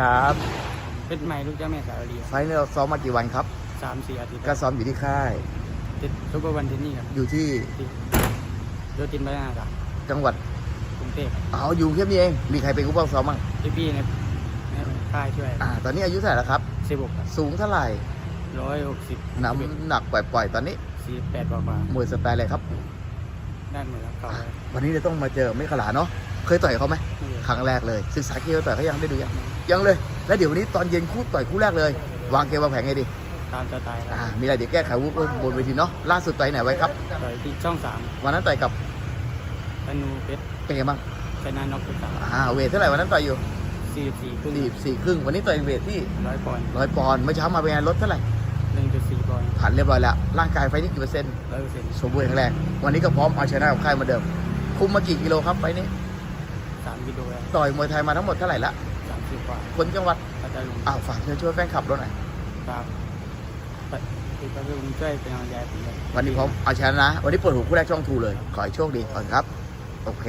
ครับเป็นใหม่ลูกเจ้าแม่สาวเรียไฟล์นี้เราซ้อมมากี่วันครับสามสี่อาทิตย์ก็ซ้อมอยู่ที่ค่าย ติดซุปเปอร์วันเทนนี่ครับอยู่ที่ที่โยตินพัฒนาครับจังหวัดกรุงเทพครับอ๋ออยู่แค่นี้เองมีใครเป็นผู้ป้องซ้อมบ้างพี่พี่ๆในในค่ายช่วยอ่า ตอนนี้อายุเท่าไหร่แล้วครับ สิบหกครับสูงเท่าไหร่ร้อยหกสิบน้ำหนักปล่อยๆตอนนี้สี่แปดกว่ากว่ามวยสไตล์อะไรครับ ด้านเหนือครับเขาอะวันนี้เราต้องมาเจอไม่ขลาเนาะเคยต่อยเขาไหมไม่เยอะครั้งแรกเลยศึกษาเกมต่อยเขายังได้ดูยัง ยังเลย แล้วเดี๋ยววันนี้ตอนเย็นคู่ต่อยคู่แรกเลย วางเกมวางแผนไงดีตามสไตล์คอ่ารับมีอะไรเดี๋ยวแก้ไขวุ้บนเวทีเนาะล่าสุดต่อยไหนไว้ครับต่อยที่ช่องสามวันนั้นต่อยกับธนูเพชรเป็นไงบ้างชนะน็อกทุกสามอ่าเวทเท่าไหร่วันนั้นต่อยอยู่สี่สี่ครึ่งสี่สี่ครึ่งวันนี้ต่อยเวทที่ร้อยปอนด์ร้อยปอนด์เมื่อเช้ามาเป็นไงลดเท่าไหร่หนึ่งจุดสี่ปอนด์ผ่านเรียบร้อยแล้วร่างกายไฟนี่กี่เปอร์เซ็นต์ร้อยเปอร์เซ็นต์สมบูรณ์แข็งแรงวันนี้ก็พร้อมเอาชนะกับค่ายเหมาเดิม คุมมากี่กิโลครับไฟนี้สามกิโลแล้วต่อยมวยไทยมาทั้งหมดเท่าไหร่ละ สามสิบกว่าคนจังหวัดพัทลุงอ้าวฝากเชิญช่วยแฟนคลับเราหน่อยครับไปที่พัทลุงช่วยเป็นกำลังใจผมด้วยวันนี้พร้อมเอาชนะนะ วันนี้เปิดหัวคู่แรกช่องทูเลย ขอให้โชคดีก่อนครับ โอเค